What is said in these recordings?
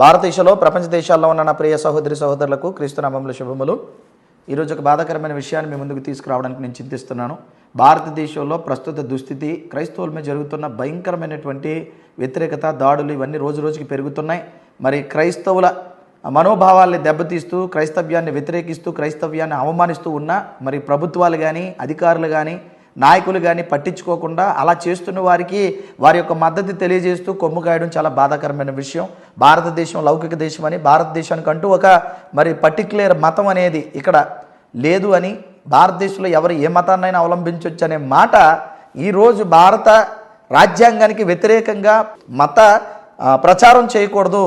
భారతదేశంలో ప్రపంచ దేశాల్లో ఉన్న నా ప్రియ సహోదరి సహోదరులకు క్రీస్తునామంలో శుభములు. ఈరోజు ఒక బాధాకరమైన విషయాన్ని మీ ముందుకు తీసుకురావడానికి నేను చింతిస్తున్నాను. భారతదేశంలో ప్రస్తుత దుస్థితి క్రైస్తవుల మీద జరుగుతున్న భయంకరమైనటువంటి వ్యతిరేకత దాడులు ఇవన్నీ రోజు రోజుకి పెరుగుతున్నాయి. మరి క్రైస్తవుల మనోభావాల్ని దెబ్బతీస్తూ క్రైస్తవ్యాన్ని వ్యతిరేకిస్తూ క్రైస్తవ్యాన్ని అవమానిస్తూ ఉన్న మరి ప్రభుత్వాలు కానీ అధికారులు కానీ నాయకులు కానీ పట్టించుకోకుండా అలా చేస్తున్న వారికి వారి యొక్క మద్దతు తెలియజేస్తూ కొమ్ము కాయడం చాలా బాధాకరమైన విషయం. భారతదేశం లౌకిక దేశం అని భారతదేశానికి అంటూ ఒక మరి పర్టిక్యులర్ మతం అనేది ఇక్కడ లేదు అని భారతదేశంలో ఎవరు ఏ మతాన్నైనా అవలంబించవచ్చు అనే మాట ఈరోజు భారత రాజ్యాంగానికి వ్యతిరేకంగా మత ప్రచారం చేయకూడదు.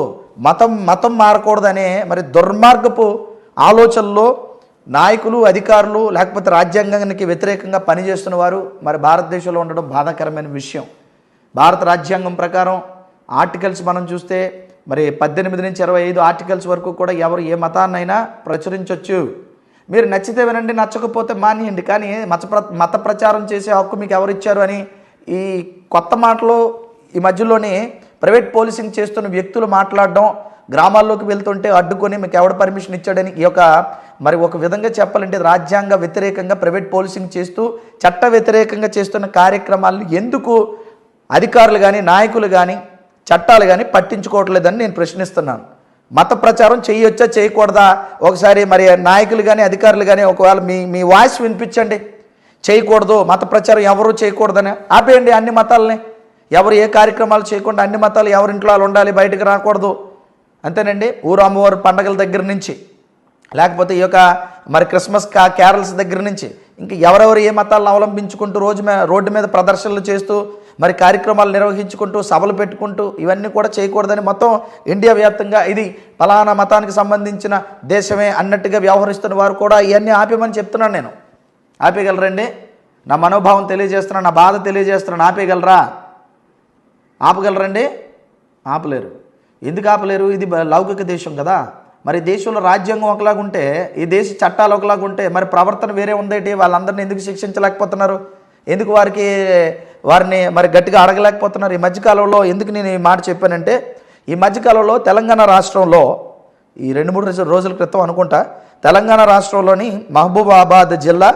మతం మతం మారకూడదనే మరి దుర్మార్గపు ఆలోచనలో నాయకులు అధికారులు లేకపోతే రాజ్యాంగానికి వ్యతిరేకంగా పనిచేస్తున్న వారు మరి భారతదేశంలో ఉండడం బాధాకరమైన విషయం. భారత రాజ్యాంగం ప్రకారం ఆర్టికల్స్ మనం చూస్తే మరి పద్దెనిమిది నుంచి ఇరవై ఐదు ఆర్టికల్స్ వరకు కూడా ఎవరు ఏ మతాన్నైనా ప్రచురించవచ్చు మీరు నచ్చితే వినండి నచ్చకపోతే మానేయండి. కానీ మత ప్ర- మత ప్రచారం చేసే హక్కు మీకు ఎవరు ఇచ్చారు అని ఈ కొత్త మాటలు ఈ మధ్యలోనే ప్రైవేట్ పోలీసింగ్ చేస్తున్న వ్యక్తులు మాట్లాడడం గ్రామాల్లోకి వెళ్తుంటే అడ్డుకొని మీకు ఎవడ పర్మిషన్ ఇచ్చాడని ఈ యొక్క మరి ఒక విధంగా చెప్పాలంటే రాజ్యాంగ వ్యతిరేకంగా ప్రైవేట్ పోలీసింగ్ చేస్తూ చట్ట వ్యతిరేకంగా చేస్తున్న కార్యక్రమాలను ఎందుకు అధికారులు కానీ నాయకులు కానీ చట్టాలు కానీ పట్టించుకోవట్లేదని నేను ప్రశ్నిస్తున్నాను. మత ప్రచారం చేయొచ్చా చేయకూడదా? ఒకసారి మరి నాయకులు కానీ అధికారులు కానీ ఒకవేళ మీ మీ వాయిస్ వినిపించండి. చేయకూడదు మత ప్రచారం ఎవరు చేయకూడదని ఆపేయండి అన్ని మతాలని. ఎవరు ఏ కార్యక్రమాలు చేయకుండా అన్ని మతాలు ఎవరింట్లో వాళ్ళు ఉండాలి బయటకు రాకూడదు. అంతేనండి ఊరు అమ్మవారి పండగల దగ్గర నుంచి లేకపోతే ఈ యొక్క మరి క్రిస్మస్ కా క్యారల్స్ దగ్గర నుంచి ఇంకా ఎవరెవరు ఏ మతాలను అవలంబించుకుంటూ రోజు రోడ్డు మీద ప్రదర్శనలు చేస్తూ మరి కార్యక్రమాలు నిర్వహించుకుంటూ సభలు పెట్టుకుంటూ ఇవన్నీ కూడా చేయకూడదని మొత్తం ఇండియా వ్యాప్తంగా ఇది ఫలానా మతానికి సంబంధించిన దేశమే అన్నట్టుగా వ్యవహరిస్తున్న వారు కూడా ఇవన్నీ ఆపేమని చెప్తున్నాను నేను. ఆపేయగలరండి? నా మనోభావం తెలియజేస్తున్నా నా బాధ తెలియజేస్తున్నాను ఆపేయగలరా? ఆపగలరండి? ఆపలేరు. ఎందుకు ఆపలేరు? ఇది లౌకిక దేశం కదా. మరి దేశంలో రాజ్యాంగం ఒకలాగా ఉంటే ఈ దేశ చట్టాలు ఒకలాగా ఉంటే మరి ప్రవర్తన వేరే ఉందేటి? వాళ్ళందరినీ ఎందుకు శిక్షించలేకపోతున్నారు? ఎందుకు వారికి వారిని మరి గట్టిగా అడగలేకపోతున్నారు? ఈ మధ్యకాలంలో ఎందుకు నేను ఈ మాట చెప్పానంటే ఈ మధ్యకాలంలో తెలంగాణ రాష్ట్రంలో ఈ రెండు మూడు రోజుల రోజుల క్రితం అనుకుంటా తెలంగాణ రాష్ట్రంలోని మహబూబాబాద్ జిల్లా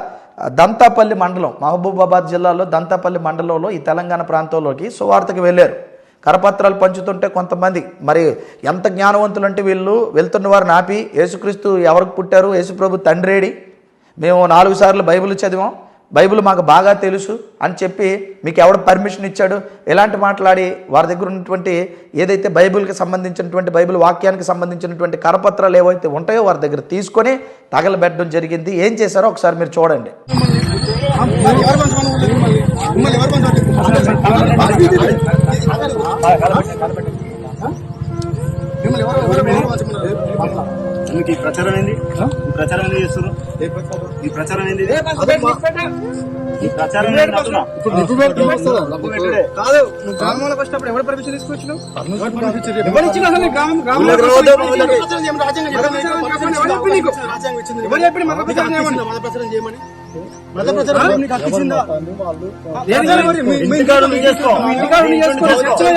దంతాపల్లి మండలం మహబూబాబాద్ జిల్లాలో దంతాపల్లి మండలంలో ఈ తెలంగాణ ప్రాంతంలోకి సువార్తకు వెళ్ళారు. కరపత్రాలు పంచుతుంటే కొంతమంది మరి ఎంత జ్ఞానవంతులు అంటే వీళ్ళు వెళ్తున్న వారిని ఆపి యేసుక్రీస్తు ఎవరికి పుట్టారు యేసుప్రభు తండ్రేడి మేము నాలుగు సార్లు బైబిల్ చదివాం బైబిల్ మాకు బాగా తెలుసు అని చెప్పి మీకు ఎవడు పర్మిషన్ ఇచ్చాడు? ఇలాంటి మాట్లాడి వారి దగ్గర ఉన్నటువంటి ఏదైతే బైబిల్కి సంబంధించినటువంటి బైబిల్ వాక్యానికి సంబంధించినటువంటి కరపత్రాలు ఏవైతే ఉంటాయో వారి దగ్గర తీసుకొని తగలబెట్టడం జరిగింది. ఏం చేశారో ఒకసారి మీరు చూడండి. ఎవరు ఎందుకు ఈ ప్రచారం ఏంది? ప్రచారం ఏంది చేస్తున్నారు ఈ ప్రచారం ఏంది? కాదు? నువ్వు గ్రామంలోకి వచ్చినప్పుడు ఎవరు పర్మిషన్ తీసుకొచ్చినావు? ఎవరు ఇచ్చిన అసలు నీకు గ్రామం గ్రామంలో ఊళ్ళకి రావద్దు, ఊళ్ళకి. ప్రచారం చేయమని. ఎవరు చెప్పింది మత ప్రచారం? మత ప్రచారం మత ప్రచారం నీకు ఇంటికాడ చేసుకో. ఇంటికాడ చర్చలో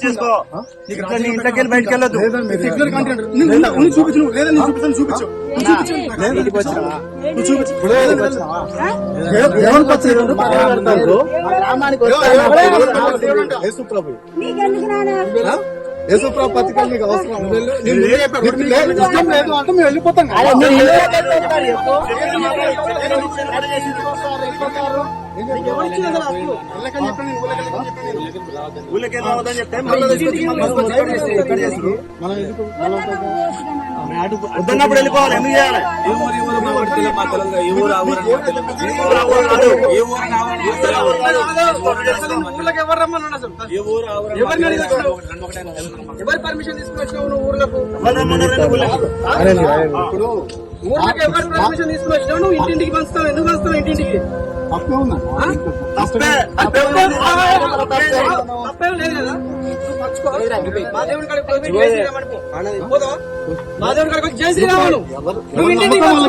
చేసుకో. ఇంట్లోకి వెళ్ళి బయటకు చూపించు లేదా చూపించు చూపించు చూపించు యేసుప్రభు నీకు అవసరం ఇష్టం లేదు అంటే మేము వెళ్ళిపోతాం కదా. వద్దన్నప్పుడు వెళ్ళిపోవాలి ఎందుకు చేయాలి ఎవరు పర్మిషన్ తీసుకుని వచ్చినావు నువ్వు ఊర్లకు ఎవరు ఎవరు పర్మిషన్ తీసుకుని వచ్చినావు నువ్వు ఇంటింటికి పంచుతావు ఎందుకు పంచుతావు ఇంటింటికి తప్పే ఉందా తప్పే తప్పే. తప్పేం లేదు కదా. మా దేవుడి కాడికి జై శ్రీరామ్ అని పో. పోతావా? మా దేవుడి కాడికి జై శ్రీరామ్ అను. నువ్వు. నువ్వు జై శ్రీరామ్.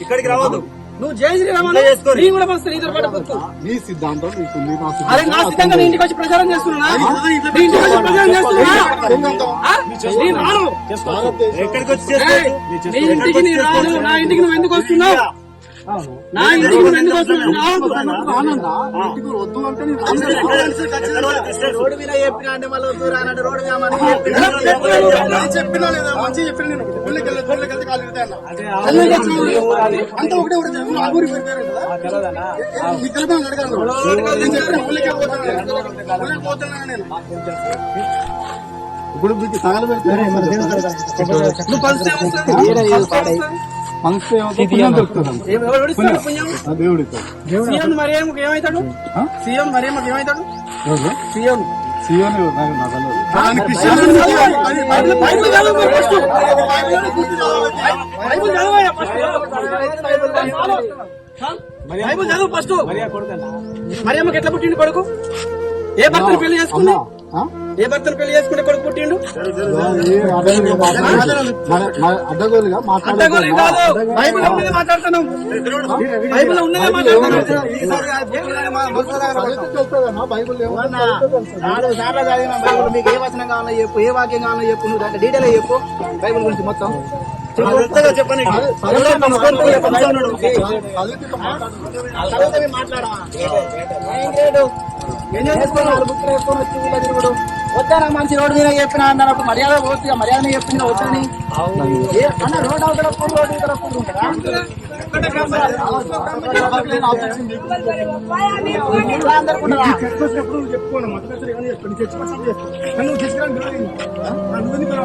ఇక్కడికి రావద్దు నువ్వు జై శ్రీరామ్. నీ కూడా పంచుతా నీతో పాటు పంచుకో. నీ సిద్ధాంతం నీకు నీ నా అరే నా సిద్ధంగా నీ ఇంటికి వచ్చి ప్రచారం చేస్తున్నా నీ ఇంటికి వచ్చి ప్రచారం చేస్తున్నా ఆ? నీ రాను. ఎక్కడికి వచ్చి ఏయ్, చేసుకోవచ్చు నీ ఇంటికి నీ రాను. నా ఇంటికి నువ్వు ఎందుకు వస్తున్నావు? నా ఇంటికి నువ్వు ఎందుకు వస్తున్నావు? రానన్నా ఇంటికి వద్దు అంటే నేను రాను. రోడ్డు మీద చెప్పినా అంటే మళ్ళీ వద్దు రానంటే రోడ్డు చెప్పినా లేదా? మంచిగా చెప్పినా నేను. ఊళ్ళకి వెళ్ళి ఊళ్ళకి వెళ్తే కాలు ఇరుగుతాయి అన్న. అంతా ఒకటే ఒకటే. ఆ ఊరికి వెళ్ళిపోయారు కదా. మీ తెలియదు అడగాను నేను చెప్పిన ఊళ్ళకే పోతాను ఊళ్ళకి పోతున్నాను నేను? ఇప్పుడు మీకు తగలు నువ్వు పుణ్యం? దేవుడితో సీఎం మరి ఏమవుతాడు సీఎం ఏమవుతాడు సీఎం. సీఎం బైబిల్ చదువు ఫస్ట్. ఎట్లా పుట్టిండు కొడుకు? ఏ భర్తను పెళ్ళి చేసుకుంది? ఏ భర్తను పెళ్ళి చేసుకుంటే కొడుకు పుట్టిండు అడ్డగోలుగా మాట్లాడుతున్నాం బైబిల్ ఉన్నదే మాట్లాడుతున్నాం బైబుల్ నాలుగు సార్లు చదివిన బైబుల్ మీకు ఏ వచనం కావాలో చెప్పు ఏ వాక్యం కావాలో చెప్పు నువ్వు దాంట్లో డీటెయిల్ చెప్పు బైబుల్ గురించి మొత్తం చెప్పండి చదివితే వద్దానా మంచి రోడ్డు మీద చెప్పిన అన్నప్పుడు మర్యాద పోతుంది మర్యాద మీద చెప్పిన వద్దని ఏ- అన్న రోడ్ అవతల రోడ్డు ఇతర ఉంటుందా?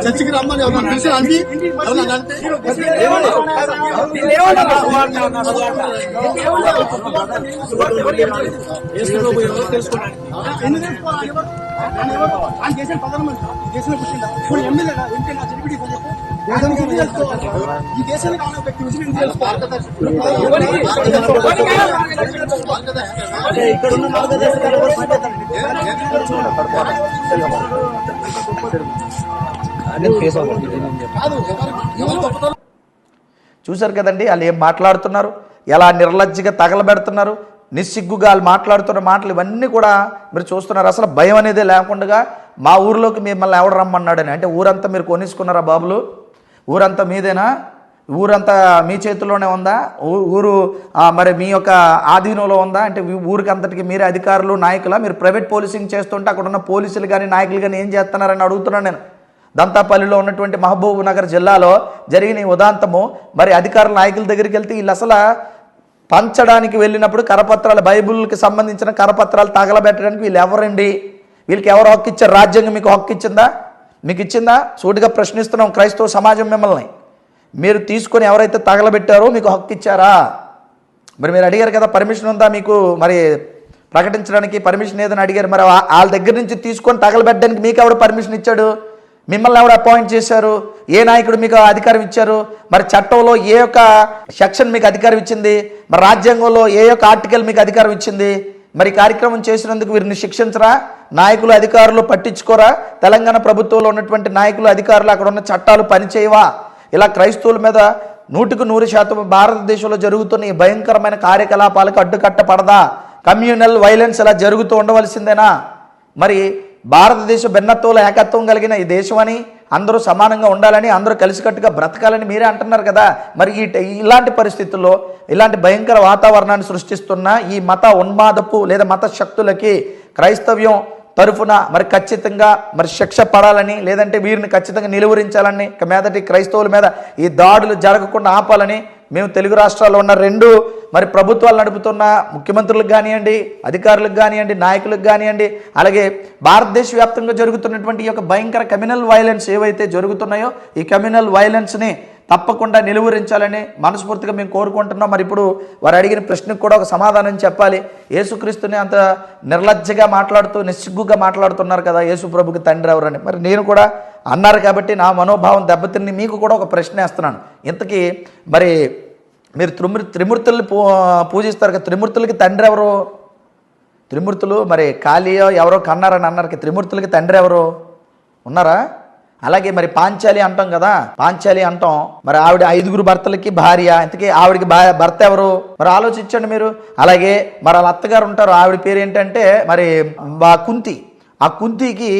చర్చికి రమ్మని ఎవరు తెలిసి అంది ఆయన చేసిన ఇప్పుడు ఎమ్మెల్యేగా ఎంపీ నా చెప్పి దేశానికి ఎందుకు తెలుసుకోవాలి? ఈ దేశానికి కావాలని వ్యక్తి గురించి నేను తెలుసుకోవాలి? ఇక్కడ ఉన్న మార్గదర్శకాలు ఎవరు పనిచేస్తారు? చూశారు కదండి వాళ్ళు ఏం మాట్లాడుతున్నారు? ఎలా నిర్లజ్జగా తగలబెడుతున్నారు? నిస్సిగ్గుగా వాళ్ళు మాట్లాడుతున్న మాటలు ఇవన్నీ కూడా మీరు చూస్తున్నారు. అసలు భయం అనేది లేకుండా మా ఊరిలోకి మిమ్మల్ని ఎవడు రమ్మన్నాడని? అంటే ఊరంతా మీరు కొనేసుకున్నారా బాబులు? ఊరంతా మీదేనా? ఊరంతా మీ చేతిలోనే ఉందా? ఊ- ఊరు మరి మీ యొక్క ఆధీనంలో ఉందా? అంటే ఊరికి అంతటికి మీరే అధికారులు నాయకులా? మీరు ప్రైవేట్ పోలీసింగ్ చేస్తుంటే అక్కడ ఉన్న పోలీసులు కానీ నాయకులు కానీ ఏం చేస్తున్నారని అడుగుతున్నాను నేను. దంతాపల్లిలో ఉన్నటువంటి మహబూబ్ నగర్ జిల్లాలో జరిగిన ఈ ఉదాంతము మరి అధికారుల నాయకుల దగ్గరికి వెళ్తే వీళ్ళు అసలు పంచడానికి వెళ్ళినప్పుడు కరపత్రాలు బైబిల్కి సంబంధించిన కరపత్రాలు తగలబెట్టడానికి వీళ్ళు ఎవరండి? వీళ్ళకి ఎవరు హక్కు ఇచ్చారు? రాజ్యాంగం మీకు హక్కు ఇచ్చిందా? మీకు ఇచ్చిందా సూటిగా ప్రశ్నిస్తున్నాం క్రైస్తవ సమాజం మిమ్మల్ని. మీరు తీసుకొని ఎవరైతే తగలబెట్టారో మీకు హక్కు ఇచ్చారా మరి మీరు అడిగారు కదా పర్మిషన్ ఉందా మీకు? మరి ప్రకటించడానికి పర్మిషన్ ఏదని అడిగారు. మరి వాళ్ళ దగ్గర నుంచి తీసుకొని తగలబెట్టడానికి మీకు ఎవడు పర్మిషన్ ఇచ్చాడు? మిమ్మల్ని ఎవడు అపాయింట్ చేశారు? ఏ నాయకుడు మీకు అధికారం ఇచ్చారు? మరి చట్టంలో ఏ యొక్క సెక్షన్ మీకు అధికారం ఇచ్చింది? మరి రాజ్యాంగంలో ఏ యొక్క ఆర్టికల్ మీకు అధికారం ఇచ్చింది? మరి కార్యక్రమం చేసినందుకు వీరిని శిక్షించరా? నాయకులు అధికారులు పట్టించుకోరా? తెలంగాణ ప్రభుత్వంలో ఉన్నటువంటి నాయకులు అధికారులు అక్కడ ఉన్న చట్టాలు పనిచేయవా? ఇలా క్రైస్తవుల మీద నూటికి నూరు శాతం భారతదేశంలో జరుగుతున్న ఈ భయంకరమైన కార్యకలాపాలకు అడ్డుకట్ట పడదా కమ్యూనల్ వైలెన్స్ ఇలా జరుగుతూ ఉండవలసిందేనా? మరి భారతదేశ భిన్నత్వంలో ఏకత్వం కలిగిన ఈ దేశం అని అందరూ సమానంగా ఉండాలని అందరూ కలిసికట్టుగా బ్రతకాలని మీరే అంటున్నారు కదా? మరి ఈ ఇలాంటి పరిస్థితుల్లో ఇలాంటి భయంకర వాతావరణాన్ని సృష్టిస్తున్న ఈ మత ఉన్మాదపు లేదా మత శక్తులకి క్రైస్తవ్యం తరఫున మరి ఖచ్చితంగా మరి శిక్ష పడాలని లేదంటే వీరిని ఖచ్చితంగా నిలువరించాలని ఇక మీదటి క్రైస్తవుల మీద ఈ దాడులు జరగకుండా ఆపాలని మేము తెలుగు రాష్ట్రాల్లో ఉన్న రెండు మరి ప్రభుత్వాలు నడుపుతున్న ముఖ్యమంత్రులకు కానివ్వండి అధికారులకు కానివ్వండి నాయకులకు కానివ్వండి అలాగే భారతదేశ వ్యాప్తంగా జరుగుతున్నటువంటి ఈ యొక్క భయంకర కమ్యూనల్ వైలెన్స్ ఏవైతే జరుగుతున్నాయో ఈ కమ్యూనల్ వైలెన్స్ని తప్పకుండా నిలువరించాలని మనస్ఫూర్తిగా మేము కోరుకుంటున్నాం. మరి ఇప్పుడు వారు అడిగిన ప్రశ్నకు కూడా ఒక సమాధానం చెప్పాలి. యేసుక్రీస్తుని అంత నిర్లజ్జగా మాట్లాడుతూ నిస్సిగ్గుగా మాట్లాడుతున్నారు కదా యేసు ప్రభుకి తండ్రి ఎవరని. మరి నేను కూడా అన్నారు కాబట్టి నా మనోభావం దెబ్బతిని మీకు కూడా ఒక ప్రశ్న వేస్తున్నాను. ఇంతకీ మరి మీరు త్రిమూర్ త్రిమూర్తుల్ని పూ పూజిస్తారు కదా త్రిమూర్తులకి తండ్రి ఎవరు? త్రిమూర్తులు మరి ఖాళీయో ఎవరో కన్నారని అన్నారు త్రిమూర్తులకి తండ్రి ఎవరు? ఉన్నారా? అలాగే మరి పాంచాలి అంటాం కదా పాంచాలి అంటాం. మరి ఆవిడ ఐదుగురు భర్తలకి భార్య ఇంతకీ ఆవిడకి భర్త ఎవరు? మరి ఆలోచించండి మీరు. అలాగే మరి వాళ్ళ అత్తగారు ఉంటారు ఆవిడ పేరు ఏంటంటే మరి కుంతి. ఆ కుంతికి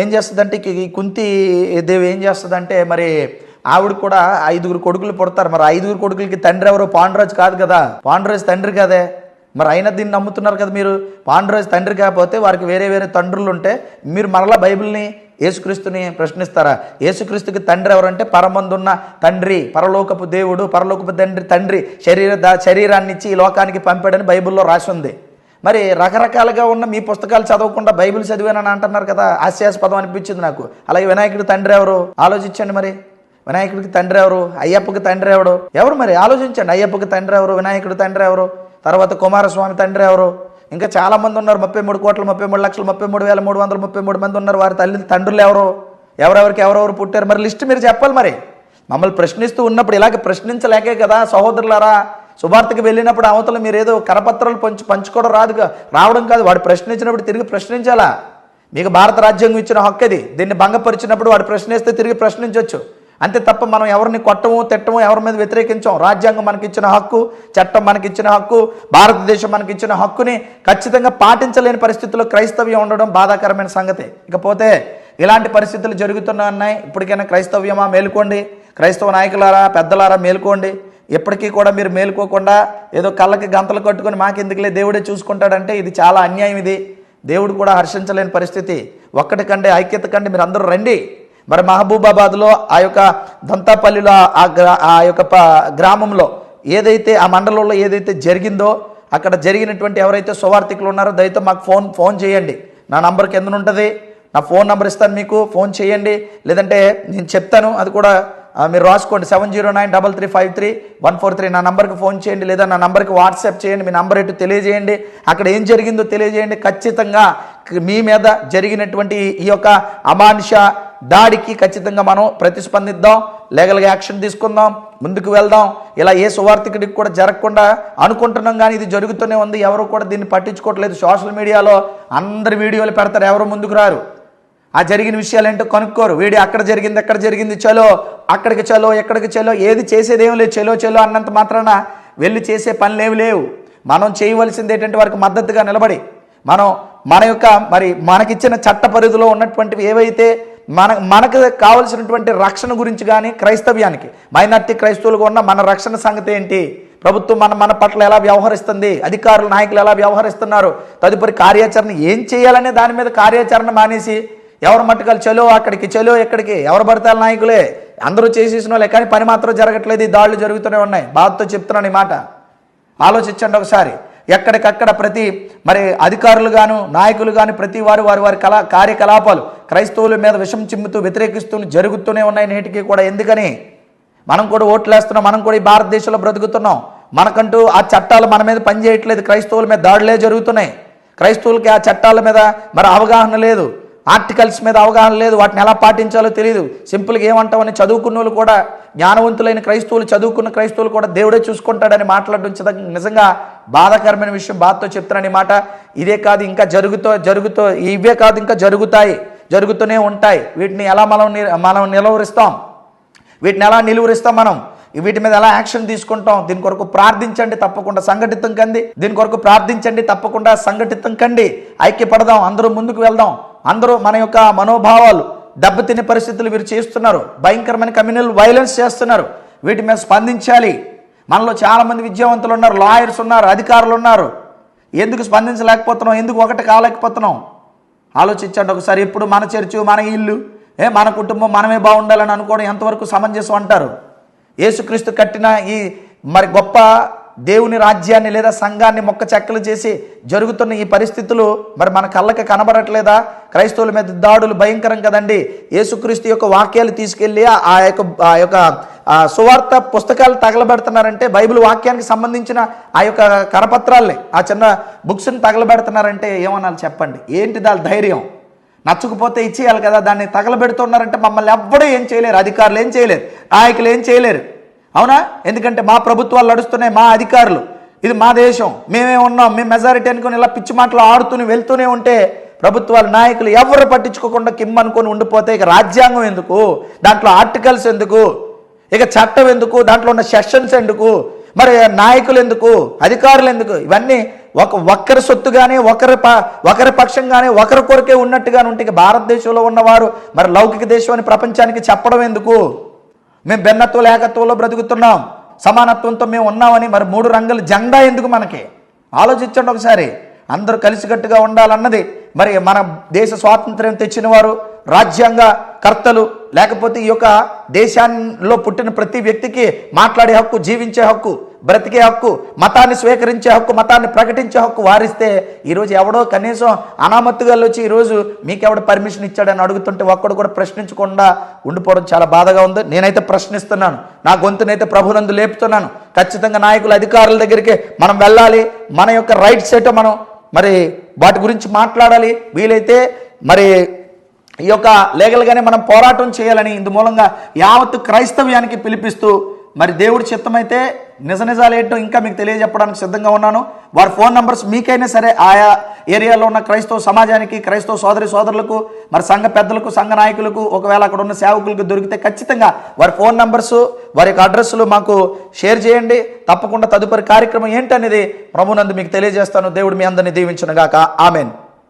ఏం చేస్తుందంటే ఈ కుంతి దేవి ఏం చేస్తుందంటే మరి ఆవిడ కూడా ఐదుగురు కొడుకులు పుడతారు. మరి ఐదుగురు కొడుకులకి తండ్రి ఎవరు? పాండురాజు కాదు కదా. పాండురాజు తండ్రి కదే. మరి అయినా దీన్ని నమ్ముతున్నారు కదా మీరు. పాండురాజు తండ్రి కాకపోతే వారికి వేరే వేరే తండ్రులు ఉంటే మీరు మరలా బైబిల్ని యేసుక్రీస్తుని ప్రశ్నిస్తారా? యేసుక్రీస్తుకి తండ్రి ఎవరంటే పరమందున్న తండ్రి పరలోకపు దేవుడు పరలోకపు తండ్రి తండ్రి శరీర శరీరాన్ని ఇచ్చి ఈ లోకానికి పంపాడని బైబిల్లో రాసి ఉంది మరి రకరకాలుగా ఉన్న మీ పుస్తకాలు చదవకుండా బైబిల్ చదివానని అంటున్నారు కదా హాస్యాస్పదం అనిపించింది నాకు. అలాగే వినాయకుడి తండ్రి ఎవరు? ఆలోచించండి మరి. వినాయకుడికి తండ్రి ఎవరు? అయ్యప్పకి తండ్రి ఎవడు ఎవరు మరి? ఆలోచించండి. అయ్యప్పకి తండ్రి ఎవరు? వినాయకుడి తండ్రి ఎవరు? తర్వాత కుమారస్వామి తండ్రి ఎవరు? ఇంకా చాలామంది ఉన్నారు. ముప్పై మూడు కోట్ల ముప్పై మూడు లక్షలు ముప్పై మూడు వేల మూడు వందల ముప్పై మూడు మంది ఉన్నారు. వారి తల్లి తండ్రులు ఎవరు? ఎవరెవరికి ఎవరెవరు పుట్టారు? మరి లిస్ట్ మీరు చెప్పాలి మరి. మమ్మల్ని ప్రశ్నిస్తూ ఉన్నప్పుడు ఇలాగ ప్రశ్నించలేకే కదా సహోదరులారా. శుభార్తకి వెళ్ళినప్పుడు అవతల మీరు ఏదో కరపత్రాలు పంచు పంచుకోవడం రాదు రావడం కాదు. వాడు ప్రశ్నించినప్పుడు తిరిగి ప్రశ్నించాలా? మీకు భారత రాజ్యాంగం ఇచ్చిన హక్కు ఇది. దీన్ని భంగపరిచినప్పుడు వాడు ప్రశ్నిస్తే తిరిగి ప్రశ్నించవచ్చు అంతే తప్ప మనం ఎవరిని కొట్టము తిట్టము ఎవరి మీద వ్యతిరేకించాం రాజ్యాంగం మనకి ఇచ్చిన హక్కు చట్టం మనకి ఇచ్చిన హక్కు భారతదేశం మనకి ఇచ్చిన హక్కుని ఖచ్చితంగా పాటించలేని పరిస్థితుల్లో క్రైస్తవ్యం ఉండడం బాధాకరమైన సంగతి. ఇకపోతే ఇలాంటి పరిస్థితులు జరుగుతున్నాయి ఇప్పటికైనా క్రైస్తవ్యమా మేలుకోండి. క్రైస్తవ నాయకులారా పెద్దలారా మేలుకోండి. ఎప్పటికీ కూడా మీరు మేలుకోకుండా ఏదో కళ్ళకి గంతలు కట్టుకొని మాకెందుకులే దేవుడే చూసుకుంటాడంటే ఇది చాలా అన్యాయం ఇది. దేవుడు కూడా హర్షించలేని పరిస్థితి. ఒక్కటి కంటే ఐక్యత కంటే మీరు అందరూ రండి. మరి మహబూబాబాద్లో ఆ యొక్క దంతాపల్లిలో ఆ గ్రా ఆ యొక్క గ్రామంలో ఏదైతే ఆ మండలంలో ఏదైతే జరిగిందో అక్కడ జరిగినటువంటి ఎవరైతే సువార్థికులు ఉన్నారో దయతో మాకు ఫోన్ ఫోన్ చేయండి. నా నంబర్ కింద ఉంటుంది. నా ఫోన్ నెంబర్ ఇస్తాను మీకు. ఫోన్ చేయండి. లేదంటే నేను చెప్తాను. అది కూడా మీరు రాసుకోండి. Seven zero nine double three five three one four three. నా నంబర్కి ఫోన్ చేయండి. లేదా నా నంబర్కి వాట్సాప్ చేయండి. మీ నంబర్ ఎటు తెలియజేయండి. అక్కడ ఏం జరిగిందో తెలియజేయండి. ఖచ్చితంగా మీ మీద జరిగినటువంటి ఈ యొక్క అమానుష దాడికి ఖచ్చితంగా మనం ప్రతిస్పందిద్దాం లీగల్గా యాక్షన్ తీసుకుందాం ముందుకు వెళ్దాం. ఇలా ఏ సువార్థికుడికి కూడా జరగకుండా అనుకుంటున్నాం కానీ ఇది జరుగుతూనే ఉంది. ఎవరు కూడా దీన్ని పట్టించుకోవట్లేదు. సోషల్ మీడియాలో అందరి వీడియోలు పెడతారు. ఎవరు ముందుకు రారు? ఆ జరిగిన విషయాలు ఏంటో కనుక్కోరు. వీడి అక్కడ జరిగింది ఎక్కడ జరిగింది చలో అక్కడికి చలో ఎక్కడికి చలో ఏది చేసేది లేదు. చలో చలో అన్నంత మాత్రాన వెళ్ళి చేసే పనులేవి ఏమి లేవు. మనం చేయవలసింది ఏంటంటే వారికి మద్దతుగా నిలబడి మనం మన యొక్క మరి మనకిచ్చిన చట్ట పరిధిలో ఉన్నటువంటివి ఏవైతే మన మనకు కావలసినటువంటి రక్షణ గురించి కానీ క్రైస్తవ్యానికి మైనార్టీ క్రైస్తవులుగా ఉన్న మన రక్షణ సంగతి ఏంటి? ప్రభుత్వం మన మన పట్ల ఎలా వ్యవహరిస్తుంది? అధికారులు నాయకులు ఎలా వ్యవహరిస్తున్నారు? తదుపరి కార్యాచరణ ఏం చేయాలనే దాని మీద కార్యాచరణ మానేసి ఎవరు మట్టుకలు చలో అక్కడికి చలో ఎక్కడికి? ఎవరు పడతారు నాయకులే? అందరూ చేసేసిన వాళ్ళే కానీ పని మాత్రం జరగట్లేదు ఈ దాడులు జరుగుతూనే ఉన్నాయి. బాధతో చెప్తున్నాను ఈ మాట. ఆలోచించండి ఒకసారి. ఎక్కడికక్కడ ప్రతి మరి అధికారులు గాను నాయకులు గాను ప్రతి వారు వారి వారి కళా కార్యకలాపాలు క్రైస్తవుల మీద విషం చిమ్ముతూ వ్యతిరేకిస్తూ జరుగుతూనే ఉన్నాయి నేటికి కూడా. ఎందుకని? మనం కూడా ఓట్లు వేస్తున్నాం మనం కూడా ఈ భారతదేశంలో బ్రతుకుతున్నాం. మనకంటూ ఆ చట్టాలు మన మీద పనిచేయట్లేదు క్రైస్తవుల మీద దాడులే జరుగుతున్నాయి. క్రైస్తవులకి ఆ చట్టాల మీద మరి అవగాహన లేదు ఆర్టికల్స్ మీద అవగాహన లేదు వాటిని ఎలా పాటించాలో తెలియదు సింపుల్గా ఏమంటామని చదువుకున్న వాళ్ళు కూడా జ్ఞానవంతులైన క్రైస్తవులు చదువుకున్న క్రైస్తవులు కూడా దేవుడే చూసుకుంటాడని మాట్లాడడం నిజంగా బాధాకరమైన విషయం బాధతో చెప్తున్నాను ఈ మాట. ఇదే కాదు ఇంకా జరుగుతూ జరుగుతూ ఇవే కాదు ఇంకా జరుగుతాయి జరుగుతూనే ఉంటాయి. వీటిని ఎలా మనం మనం నిలవరిస్తాం? వీటిని ఎలా నిలువరిస్తాం మనం? వీటి మీద ఎలా యాక్షన్ తీసుకుంటాం? దీని కొరకు ప్రార్థించండి తప్పకుండా సంఘటితం కండి. దీని కొరకు ప్రార్థించండి తప్పకుండా సంఘటితం కండి. ఐక్యపడదాం అందరూ ముందుకు వెళ్దాం. అందరూ మన యొక్క మనోభావాలు దెబ్బతినే పరిస్థితులు వీరు చేస్తున్నారు. భయంకరమైన కమ్యూనల్ వైలెన్స్ చేస్తున్నారు. వీటి మీద స్పందించాలి. మనలో చాలామంది విద్యావంతులు ఉన్నారు లాయర్స్ ఉన్నారు అధికారులు ఉన్నారు ఎందుకు స్పందించలేకపోతున్నాం? ఎందుకు ఒకటి కాలేకపోతున్నాం? ఆలోచించండి ఒకసారి ఎప్పుడు మన చర్చు మన ఇల్లు ఏ మన కుటుంబం మనమే బాగుండాలని అనుకోవడం ఎంతవరకు సమంజసం అంటారు? యేసుక్రీస్తు కట్టిన ఈ మరి గొప్ప దేవుని రాజ్యాన్ని లేదా సంఘాన్ని మొక్క చెక్కలు చేసి జరుగుతున్న ఈ పరిస్థితులు మరి మన కళ్ళకి కనబడట్లేదా? క్రైస్తవుల మీద దాడులు భయంకరం కదండి. యేసుక్రీస్తు యొక్క వాక్యాలు తీసుకెళ్ళి ఆ- యొక్క ఆ యొక్క సువార్త పుస్తకాలు తగలబెడుతున్నారంటే బైబిల్ వాక్యానికి సంబంధించిన ఆ యొక్క కరపత్రాల్ని ఆ చిన్న బుక్స్ని తగలబెడుతున్నారంటే ఏమనాలి చెప్పండి? ఏంటి దాని ధైర్యం? నచ్చకపోతే ఇచ్చేయాలి కదా దాన్ని తగలబెడుతున్నారంటే మమ్మల్ని ఎవ్వడూ ఏం చేయలేరు అధికారులు ఏం చేయలేరు నాయకులు ఏం చేయలేరు. అవునా? ఎందుకంటే మా ప్రభుత్వాలు నడుస్తున్నాయి మా అధికారులు. ఇది మా దేశం. మేమే ఉన్నాం. మేము మెజారిటీ అనుకుని ఇలా పిచ్చి మాటలు ఆడుతూనే వెళ్తూనే ఉంటే ప్రభుత్వాలు నాయకులు ఎవరు పట్టించుకోకుండా కిమ్ అనుకొని ఉండిపోతే ఇక రాజ్యాంగం ఎందుకు? దాంట్లో ఆర్టికల్స్ ఎందుకు? ఇక చట్టం ఎందుకు? దాంట్లో ఉన్న సెషన్స్ ఎందుకు? మరి నాయకులు ఎందుకు? అధికారులు ఎందుకు? ఇవన్నీ ఒక ఒక్కరి సొత్తుగానే ఒకరి ప ఒకరి పక్షంగానే ఒకరి కొరకే ఉన్నట్టుగానే ఉంటే ఇక భారతదేశంలో ఉన్నవారు మరి లౌకిక దేశం అని ప్రపంచానికి చెప్పడం ఎందుకు? మేము భిన్నత్వం ఏకత్వంలో బ్రతుకుతున్నాం. సమానత్వంతో మేము ఉన్నామని మరి మూడు రంగుల జెండా ఎందుకు మనకి? ఆలోచించండి ఒకసారి. అందరూ కలిసికట్టుగా ఉండాలన్నది. మరి మన దేశ స్వాతంత్ర్యం తెచ్చిన వారు రాజ్యాంగ కర్తలు లేకపోతే ఈ యొక్క దేశాల్లో పుట్టిన ప్రతి వ్యక్తికి మాట్లాడే హక్కు జీవించే హక్కు బ్రతికే హక్కు మతాన్ని స్వీకరించే హక్కు మతాన్ని ప్రకటించే హక్కు వారిస్తే ఈరోజు ఎవడో కనీసం అనామత్తుగా వచ్చి ఈరోజు మీకెవడ పర్మిషన్ ఇచ్చాడని అడుగుతుంటే ఒక్కడు కూడా ప్రశ్నించకుండా ఉండిపోవడం చాలా బాధగా ఉంది. నేనైతే ప్రశ్నిస్తున్నాను. నా గొంతునైతే ప్రభునందు లేపుతున్నాను. ఖచ్చితంగా నాయకుల అధికారుల దగ్గరికి మనం వెళ్ళాలి. మన యొక్క రైట్స్ ఏటో మనం మరి వాటి గురించి మాట్లాడాలి. వీలైతే మరి ఈ యొక్క లీగల్గానే మనం పోరాటం చేయాలని ఇందు మూలంగా యావత్తు క్రైస్తవ్యానికి పిలిపిస్తూ మరి దేవుడి చిత్తమైతే నిజ నిజాలు ఏంటో ఇంకా మీకు తెలియజెప్పడానికి సిద్ధంగా ఉన్నాను. వారి ఫోన్ నంబర్స్ మీకైనా సరే ఆయా ఏరియాలో ఉన్న క్రైస్తవ సమాజానికి క్రైస్తవ సోదరి సోదరులకు మరి సంఘ పెద్దలకు సంఘ నాయకులకు ఒకవేళ అక్కడ ఉన్న సేవకులకు దొరికితే ఖచ్చితంగా వారి ఫోన్ నంబర్స్ వారి యొక్క అడ్రస్లు మాకు షేర్ చేయండి. తప్పకుండా తదుపరి కార్యక్రమం ఏంటనేది ప్రభునందు మీకు తెలియజేస్తాను. దేవుడు మీ అందరినీ దీవించనుగాక. ఆమెన్.